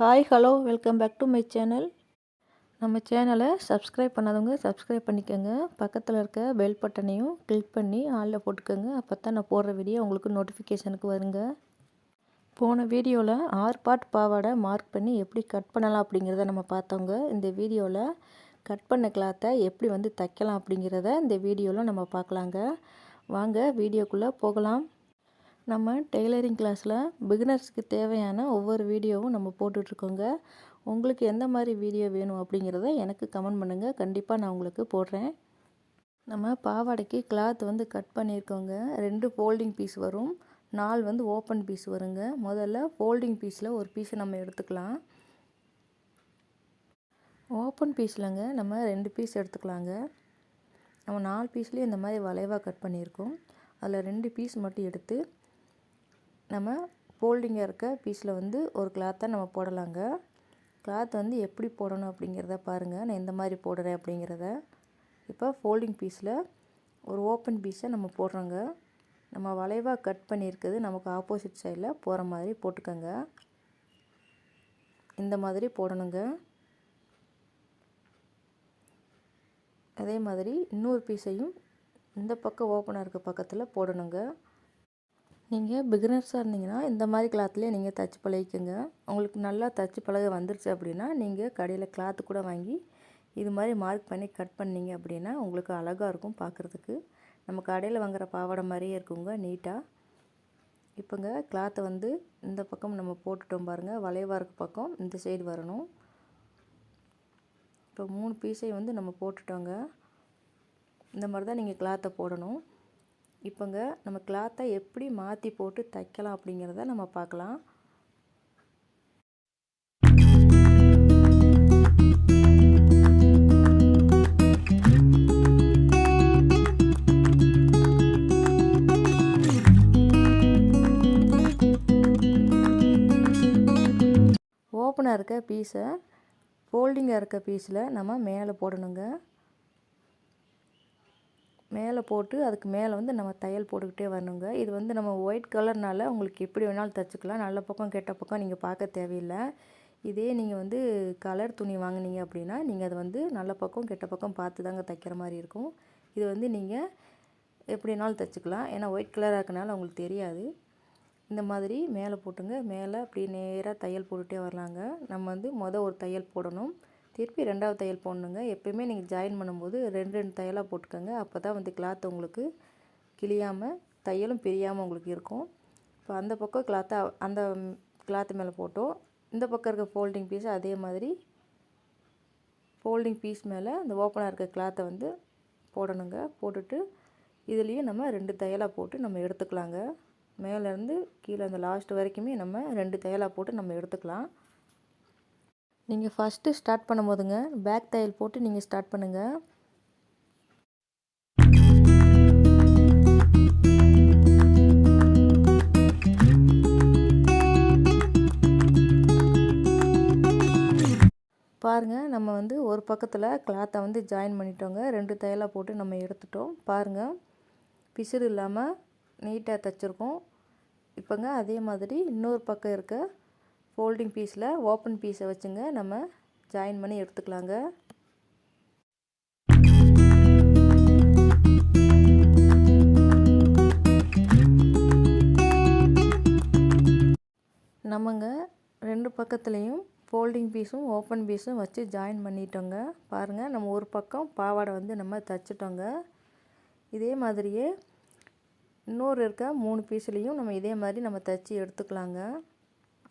Hi hello welcome back to my channel நம்ம சேனலை subscribe பண்ணாதவங்க சப்ஸ்கிரைப் பண்ணிக்கோங்க. பக்கத்தில் இருக்க பெல் பட்டனையும் கிளிக் பண்ணி ஆளில் போட்டுக்கோங்க. அப்போ தான் நான் போடுற வீடியோ உங்களுக்கு நோட்டிஃபிகேஷனுக்கு வருங்க. போன வீடியோவில் ஆறு பார்ட் பாவாடை மார்க் பண்ணி எப்படி கட் பண்ணலாம் அப்படிங்கிறத நம்ம பார்த்தோங்க இந்த வீடியோவில் கட் பண்ண கிளாத்தை எப்படி வந்து தைக்கலாம் அப்படிங்கிறத இந்த வீடியோவில் நம்ம பார்க்கலாங்க. வாங்க வீடியோக்குள்ளே போகலாம். நம்ம டெய்லரிங் கிளாஸில் பிகினர்ஸ்க்கு தேவையான ஒவ்வொரு வீடியோவும் நம்ம போட்டுட்ருக்கோங்க. உங்களுக்கு எந்த மாதிரி வீடியோ வேணும் அப்படிங்கிறத எனக்கு கமெண்ட் பண்ணுங்கள் கண்டிப்பாக நான் உங்களுக்கு போடுறேன். நம்ம பாவாடைக்கு கிளாத் வந்து கட் பண்ணியிருக்கோங்க. ரெண்டு ஃபோல்டிங் பீஸ் வரும். நாலு வந்து ஓப்பன் பீஸ் வருங்க. முதல்ல ஃபோல்டிங் பீஸில் ஒரு பீஸை நம்ம எடுத்துக்கலாம். ஓப்பன் பீஸ்லங்க நம்ம ரெண்டு பீஸ் எடுத்துக்கலாங்க. நம்ம நாலு பீஸ்லேயும் இந்த மாதிரி வளைவாக கட் பண்ணியிருக்கோம். அதில் ரெண்டு பீஸ் மட்டும் எடுத்து நம்ம ஃபோல்டிங்காக இருக்க பீஸில் வந்து ஒரு கிளாத்தை நம்ம போடலாங்க. கிளாத் வந்து எப்படி போடணும் அப்படிங்கிறத பாருங்கள் நான் எந்த மாதிரி போடுறேன் அப்படிங்கிறத. இப்போ ஃபோல்டிங் பீஸில் ஒரு ஓப்பன் பீஸை நம்ம போடுறோங்க. நம்ம வளைவாக கட் பண்ணியிருக்குது. நமக்கு ஆப்போசிட் சைடில் போகிற மாதிரி போட்டுக்கோங்க. இந்த மாதிரி போடணுங்க. அதே மாதிரி இன்னொரு பீஸையும் இந்த பக்கம் ஓப்பனாக இருக்க பக்கத்தில் போடணுங்க. நீங்கள் பிகினர்ஸாக இருந்தீங்கன்னா இந்த மாதிரி கிளாத்லேயே நீங்கள் தச்சு பழகிக்கோங்க. உங்களுக்கு நல்லா தச்சு பழக வந்துருச்சு அப்படின்னா நீங்கள் கடையில் கிளாத்து கூட வாங்கி இது மாதிரி மார்க் பண்ணி கட் பண்ணிங்க அப்படின்னா உங்களுக்கு அழகாக இருக்கும் பார்க்குறதுக்கு நம்ம கடையில் வாங்குகிற பாவாடை மாதிரியே இருக்குங்க நீட்டாக இப்போங்க கிளாத்தை வந்து இந்த பக்கம் நம்ம போட்டுட்டோம் பாருங்கள் வளைவாக இருக்க பக்கம் இந்த சைடு வரணும். இப்போ மூணு பீஸையும் வந்து நம்ம போட்டுட்டோங்க. இந்த மாதிரி தான் நீங்கள் கிளாத்தை போடணும். இப்போங்க நம்ம கிளாத்தை எப்படி மாற்றி போட்டு தைக்கலாம் அப்படிங்கிறத நம்ம பார்க்கலாம். ஓப்பனாக இருக்க பீஸை ஃபோல்டிங்காக இருக்க பீஸில் நம்ம மேலே போடணுங்க. மேலே போட்டு அதுக்கு மேலே வந்து நம்ம தையல் போட்டுக்கிட்டே வரணுங்க. இது வந்து நம்ம ஒயிட் கலர்னால உங்களுக்கு எப்படி வேணாலும் தைச்சிக்கலாம். நல்ல பக்கம் கெட்ட பக்கம் நீங்கள் பார்க்க தேவையில்லை. இதே நீங்கள் வந்து கலர் துணி வாங்கினீங்க அப்படின்னா நீங்கள் அதை வந்து நல்ல பக்கம் கெட்ட பக்கம் பார்த்து தாங்க தைக்கிற மாதிரி இருக்கும். இது வந்து நீங்கள் எப்படி வேணாலும் தைச்சிக்கலாம். ஏன்னா ஒயிட் கலராக இருக்கனால உங்களுக்கு தெரியாது. இந்த மாதிரி மேலே போட்டுங்க. மேலே அப்படி நேராக தையல் போட்டுகிட்டே வரலாங்க. நம்ம வந்து மொதல் ஒரு தையல் போடணும். திருப்பி ரெண்டாவது தையல் போடணுங்க. எப்பயுமே நீங்கள் ஜாயின் பண்ணும்போது ரெண்டு ரெண்டு தையலாக போட்டுக்கோங்க. அப்போ தான் வந்து கிளாத் உங்களுக்கு கிளியாமல் தையலும் பிரியாமல் உங்களுக்கு இருக்கும். இப்போ அந்த பக்கம் கிளாத்தை அந்த கிளாத்து மேலே போட்டோம். இந்த பக்கம் இருக்க ஃபோல்டிங் பீஸ் அதே மாதிரி ஃபோல்டிங் பீஸ் மேலே அந்த ஓப்பனாக இருக்க கிளாத்தை வந்து போடணுங்க. போட்டுட்டு இதுலேயும் நம்ம ரெண்டு தையலாக போட்டு நம்ம எடுத்துக்கலாங்க. மேலேருந்து கீழே அந்த லாஸ்ட் வரைக்குமே நம்ம ரெண்டு தையலாக போட்டு நம்ம எடுத்துக்கலாம். நீங்கள் ஃபஸ்ட்டு ஸ்டார்ட் பண்ணும் போதுங்க பேக் தையல் போட்டு நீங்கள் ஸ்டார்ட் பண்ணுங்கள் பாருங்கள் நம்ம வந்து ஒரு பக்கத்தில் கிளாத்தை வந்து ஜாயின் பண்ணிட்டோங்க. ரெண்டு தையலாக போட்டு நம்ம எடுத்துட்டோம். பாருங்கள் பிசுறு இல்லாமல் நீட்டாக தைச்சிருக்கோம். இப்போங்க அதே மாதிரி இன்னொரு பக்கம் இருக்க ஃபோல்டிங் பீஸில் ஓப்பன் பீஸை வச்சுங்க. நம்ம ஜாயின் பண்ணி எடுத்துக்கலாங்க. நம்மங்க ரெண்டு பக்கத்துலேயும் ஃபோல்டிங் பீஸும் ஓப்பன் பீஸும் வச்சு ஜாயின் பண்ணிட்டோங்க. பாருங்கள் நம்ம ஒரு பக்கம் பாவாடை வந்து நம்ம தைச்சிட்டோங்க. இதே மாதிரியே இன்னொரு இருக்க மூணு பீஸ்லேயும் நம்ம இதே மாதிரி நம்ம தைச்சி எடுத்துக்கலாங்க.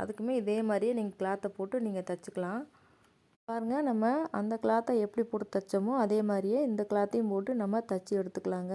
அதுக்குமே இதே மாதிரியே நீங்கள் கிளாத்தை போட்டு நீங்கள் தைச்சிக்கலாம். பாருங்கள் நம்ம அந்த கிளாத்தை எப்படி போட்டு தைச்சோமோ அதே மாதிரியே இந்த கிளாத்தையும் போட்டு நம்ம தைச்சி எடுத்துக்கலாங்க.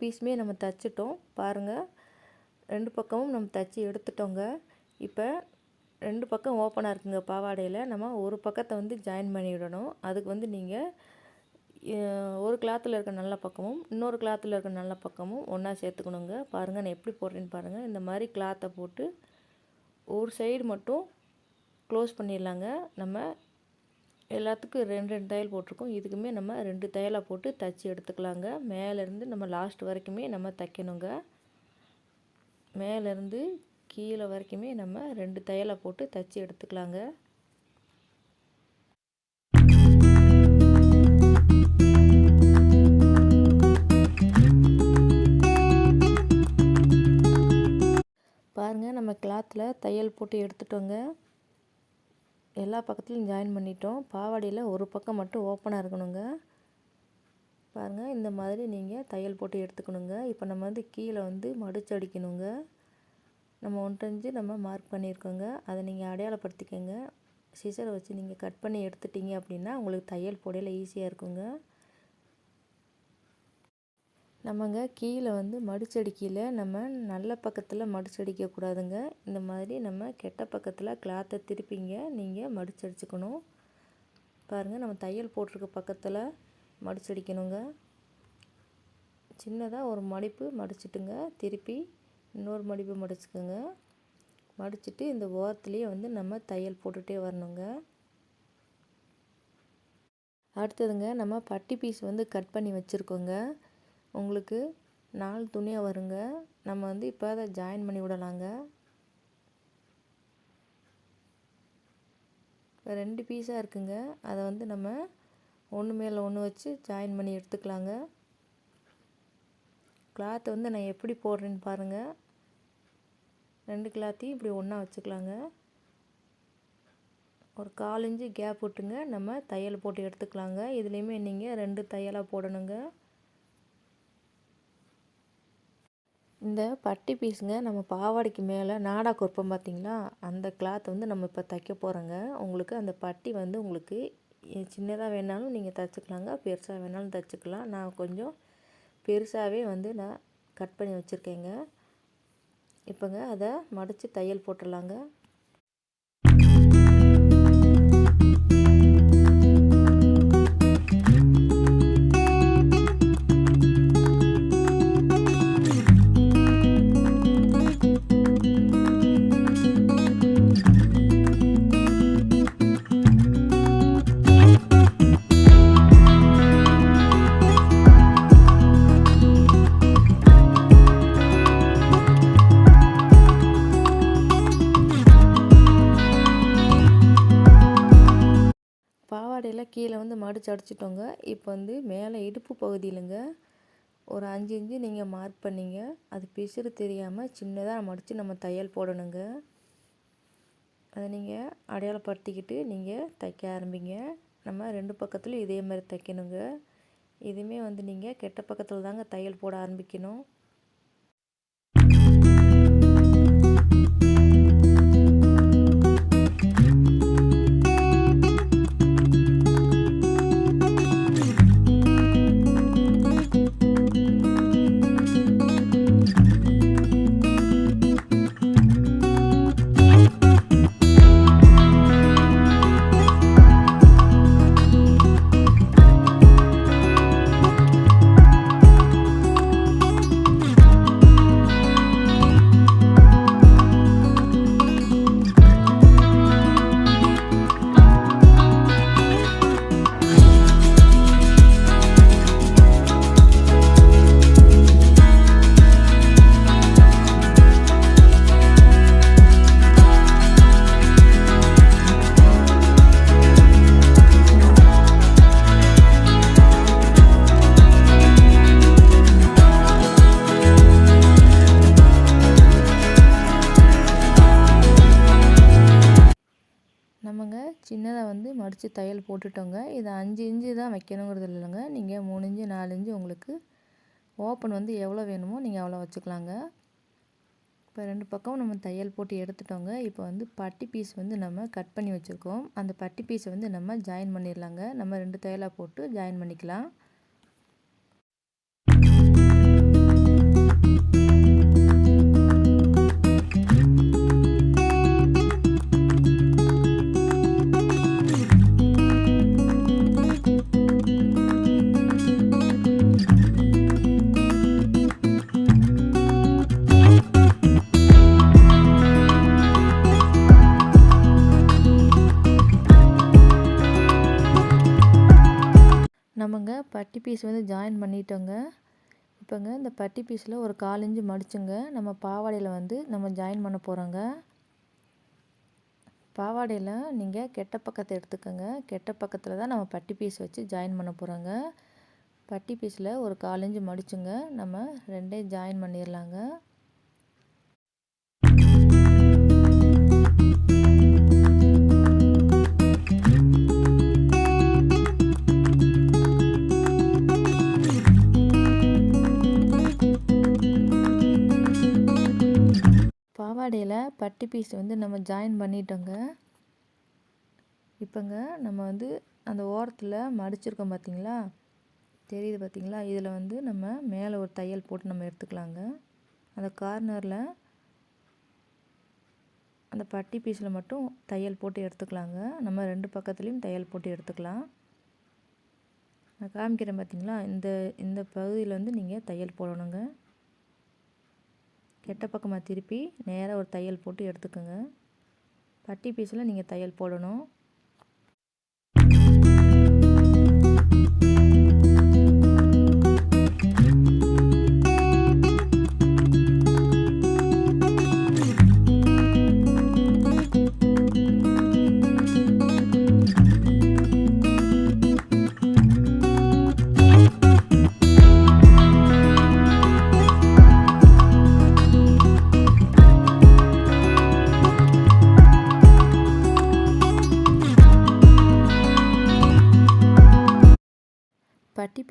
பீஸுமே நம்ம தைச்சிட்டோம். பாருங்கள் ரெண்டு பக்கமும் நம்ம தைச்சி எடுத்துட்டோங்க. இப்போ ரெண்டு பக்கம் ஓப்பனாக இருக்குங்க பாவாடையில். நம்ம ஒரு பக்கத்தை வந்து ஜாயின் பண்ணி விடணும். அதுக்கு வந்து நீங்கள் ஒரு கிளாத்தில் இருக்க நல்ல பக்கமும் இன்னொரு கிளாத்தில் இருக்க நல்ல பக்கமும் ஒன்றா சேர்த்துக்கணுங்க. பாருங்கள் நான் எப்படி போடுறேன்னு பாருங்கள் இந்த மாதிரி கிளாத்தை போட்டு ஒரு சைடு மட்டும் க்ளோஸ் பண்ணிடலாங்க. நம்ம எல்லாத்துக்கும் ரெண்டு ரெண்டு தையல் போட்டிருக்கோம். இதுக்குமே நம்ம ரெண்டு தையலாக போட்டு தைச்சி எடுத்துக்கலாங்க. மேலேருந்து நம்ம லாஸ்ட் வரைக்குமே நம்ம தைக்கணுங்க. மேலேருந்து கீழே வரைக்குமே நம்ம ரெண்டு தையலாக போட்டு தைச்சி எடுத்துக்கலாங்க. பாருங்கள் நம்ம கிளாத்தில் தையல் போட்டு எடுத்துட்டோங்க. எல்லா பக்கத்துலையும் ஜாயின் பண்ணிட்டோம். பாவாடையில் ஒரு பக்கம் மட்டும் ஓப்பனாக இருக்கணுங்க. பாருங்கள் இந்த மாதிரி நீங்கள் தையல் போட்டு எடுத்துக்கணுங்க. இப்போ நம்ம வந்து கீழே வந்து மடிச்சு அடிக்கணுங்க. நம்ம ஒன்றஞ்சு நம்ம மார்க் பண்ணியிருக்கோங்க அதை நீங்கள் அடையாளப்படுத்திக்கோங்க. சிசரை வச்சு நீங்கள் கட் பண்ணி எடுத்துட்டீங்க அப்படின்னா உங்களுக்கு தையல் போடையில் ஈஸியாக இருக்குங்க. நம்மங்க கீழே வந்து மடிச்சடிக்கையில் நம்ம நல்ல பக்கத்தில் மடிச்சடிக்கக்கூடாதுங்க இந்த மாதிரி நம்ம கெட்ட பக்கத்தில் கிளாத்தை திருப்பிங்க நீங்கள் மடிச்சடிச்சுக்கணும். பாருங்கள் நம்ம தையல் போட்டிருக்க பக்கத்தில் மடிச்சடிக்கணுங்க. சின்னதாக ஒரு மடிப்பு மடிச்சிட்டுங்க திருப்பி இன்னொரு மடிப்பு மடிச்சுக்கோங்க. மடிச்சுட்டு இந்த ஓரத்துலேயே வந்து நம்ம தையல் போட்டுகிட்டே வரணுங்க. அடுத்ததுங்க நம்ம பட்டி பீஸ் வந்து கட் பண்ணி வச்சுருக்கோங்க. உங்களுக்கு நாலு துணியாக வருங்க. நம்ம வந்து இப்போ அதை ஜாயின் பண்ணி விடலாங்க. ரெண்டு பீஸாக இருக்குங்க. அதை வந்து நம்ம ஒன்று மேலே ஒன்று வச்சு ஜாயின் பண்ணி எடுத்துக்கலாங்க. கிளாத்தை வந்து நான் எப்படி போடுறேன்னு பாருங்கள் ரெண்டு கிளாத்தையும் இப்படி ஒன்றா வச்சுக்கலாங்க. ஒரு கால் இன்ச்சு கேப் விட்டுங்க நம்ம தையல் போட்டு எடுத்துக்கலாங்க. இதுலேயுமே நீங்கள் ரெண்டு தையலாக போடணுங்க. இந்த பட்டி பீஸுங்க நம்ம பாவாடைக்கு மேலே நாடா கொப்பம் பார்த்திங்களா அந்த கிளாத் வந்து நம்ம இப்போ தைக்க போகிறோங்க உங்களுக்கு அந்த பட்டி வந்து உங்களுக்கு சின்னதாக வேணாலும் நீங்கள் தைச்சிக்கலாங்க. பெருசாக வேணாலும் தைச்சிக்கலாம். நான் கொஞ்சம் பெருசாகவே வந்து நான் கட் பண்ணி வச்சுருக்கேங்க. இப்போங்க அதை மடித்து தையல் போட்டுடலாங்க. கீழே அடிச்சிட்டோங்க. இப்போ வந்து மேலே இடுப்பு பகுதியிலங்க. ஒரு அஞ்சு இன்ச்சு நீங்கள் மார்க் பண்ணிங்க. அது பிசுறு தெரியாமல் சின்னதாக நம்ம அடித்து நம்ம தையல் போடணுங்க. அதை நீங்கள் அடையாளப்படுத்திக்கிட்டு நீங்கள் தைக்க ஆரம்பிங்க. நம்ம ரெண்டு பக்கத்துலையும் இதே மாதிரி தைக்கணுங்க. இதுவுமே வந்து நீங்கள் கெட்ட பக்கத்தில் தாங்க தையல் போட ஆரம்பிக்கணும். முடித்து தையல் போட்டுட்டோங்க. இதை அஞ்சு இன்ச்சு தான் வைக்கணுங்கிறது இல்லைங்க. நீங்கள் மூணு இன்ச்சு நாலு இன்ச்சு உங்களுக்கு ஓப்பன் வந்து எவ்வளோ வேணுமோ நீங்கள் அவ்வளோ வச்சுக்கலாங்க. இப்போ ரெண்டு பக்கம் நம்ம தையல் போட்டு எடுத்துட்டோங்க. இப்போ வந்து பட்டி பீஸ் வந்து நம்ம கட் பண்ணி வச்சுருக்கோம். அந்த பட்டி பீஸை வந்து நம்ம ஜாயின் பண்ணிடலாங்க நம்ம ரெண்டு தையலாக போட்டு ஜாயின் பண்ணிக்கலாம். பட்டி பீஸ் வந்து ஜாயின் பண்ணிட்டோங்க. இப்போங்க இந்த பட்டி பீஸில் ஒரு காலஞ்சு மடிச்சுங்க. நம்ம பாவாடையில் வந்து நம்ம ஜாயின் பண்ண போகிறோங்க பாவாடையில் நீங்கள் கெட்ட பக்கத்தை எடுத்துக்கோங்க. கெட்ட பக்கத்தில் தான் நம்ம பட்டி பீஸ் வச்சு ஜாயின் பண்ண போகிறோங்க பட்டி பீஸில் ஒரு காலஞ்சு மடிச்சுங்க. நம்ம ரெண்டே ஜாயின் பண்ணிடலாங்க பட்டி பீஸ் வந்து நம்ம ஜாயின் பண்ணிட்டோங்க. இப்போங்க நம்ம வந்து அந்த ஓரத்தில் மடிச்சிருக்கோம் பார்த்தீங்களா தெரியுது பார்த்தீங்களா இதில் வந்து நம்ம மேலே ஒரு தையல் போட்டு நம்ம எடுத்துக்கலாங்க. அந்த கார்னரில் அந்த பட்டி பீஸில் மட்டும் தையல் போட்டு எடுத்துக்கலாங்க. நம்ம ரெண்டு பக்கத்துலேயும் தையல் போட்டு எடுத்துக்கலாம். நான் காமிக்கிறேன் பார்த்தீங்களா இந்த இந்த பகுதியில் வந்து நீங்கள் தையல் போடணுங்க. கெட்ட பக்கமாக திருப்பி நேராக ஒரு தையல் போட்டு எடுத்துக்கோங்க. பட்டி பீஸில் நீங்கள் தையல் போடணும்.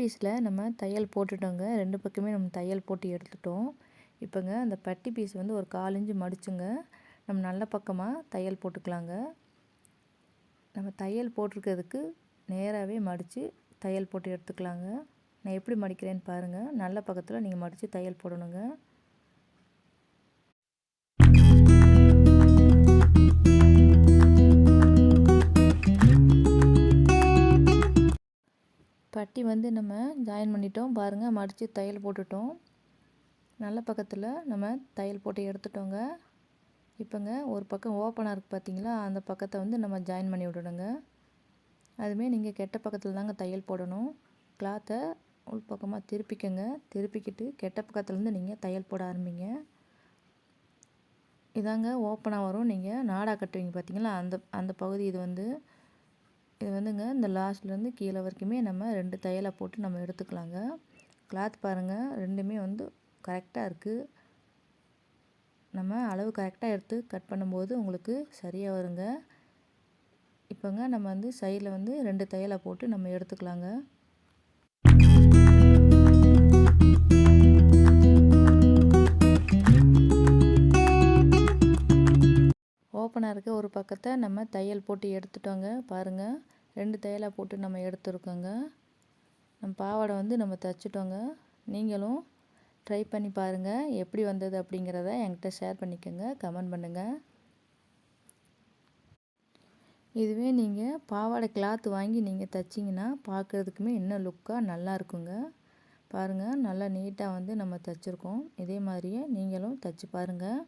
பீஸில் நம்ம தையல் போட்டுட்டோங்க. ரெண்டு பக்கமே நம்ம தையல் போட்டு எடுத்துட்டோம். இப்போங்க அந்த பட்டி பீஸ் வந்து ஒரு கால் மடிச்சுங்க. நம்ம நல்ல பக்கமாக தையல் போட்டுக்கலாங்க. நம்ம தையல் போட்டிருக்கிறதுக்கு நேராகவே மடித்து தையல் போட்டு எடுத்துக்கலாங்க. நான் எப்படி மடிக்கிறேன்னு பாருங்கள் நல்ல பக்கத்தில் நீங்கள் மடித்து தையல் போடணுங்க. பட்டி வந்து நம்ம ஜாயின் பண்ணிட்டோம். பாருங்கள் மடித்து தையல் போட்டுட்டோம். நல்ல பக்கத்தில் நம்ம தையல் போட்டு எடுத்துட்டோங்க. இப்போங்க ஒரு பக்கம் ஓப்பனாக இருக்குது பார்த்தீங்களா அந்த பக்கத்தை வந்து நம்ம ஜாயின் பண்ணி விடணுங்க. அதுமாரி நீங்கள் கெட்ட பக்கத்தில் தாங்க தையல் போடணும். கிளாத்தை உள் பக்கமாக திருப்பிக்கங்க. திருப்பிக்கிட்டு கெட்ட பக்கத்துலேருந்து நீங்கள் தையல் போட ஆரம்பிங்க. இதாங்க ஓப்பனாக வரும். நீங்கள் நாடா கட்டுவீங்க பார்த்தீங்களா அந்த அந்த பகுதி இது வந்து இது வந்துங்க இந்த லாஸ்ட்லேருந்து கீழே வரைக்குமே நம்ம ரெண்டு தையலை போட்டு நம்ம எடுத்துக்கலாங்க. கிளாத் பாருங்கள் ரெண்டுமே வந்து கரெக்டாக இருக்குது நம்ம அளவு கரெக்டாக எடுத்து கட் பண்ணும்போது உங்களுக்கு சரியாக வருங்க. இப்போங்க நம்ம வந்து சைடில் வந்து ரெண்டு தையலை போட்டு நம்ம எடுத்துக்கலாங்க. ஓப்பனாக இருக்க ஒரு பக்கத்தை நம்ம தையல் போட்டு எடுத்துட்டோங்க. பாருங்கள் ரெண்டு தையலாக போட்டு நம்ம எடுத்துருக்கோங்க. நம்ம பாவாடை வந்து நம்ம தைச்சிட்டோங்க. நீங்களும் ட்ரை பண்ணி பாருங்கள் எப்படி வந்தது அப்படிங்கிறத என்கிட்ட ஷேர் பண்ணிக்கோங்க. கமெண்ட் பண்ணுங்கள் இதுவே நீங்கள் பாவாடை கிளாத் வாங்கி நீங்கள் தைச்சிங்கன்னா பார்க்குறதுக்குமே இன்னும் லுக்காக நல்லா இருக்குங்க. பாருங்கள் நல்லா நீட்டாக வந்து நம்ம தைச்சிருக்கோம். இதே மாதிரியே நீங்களும் தைச்சி பாருங்கள்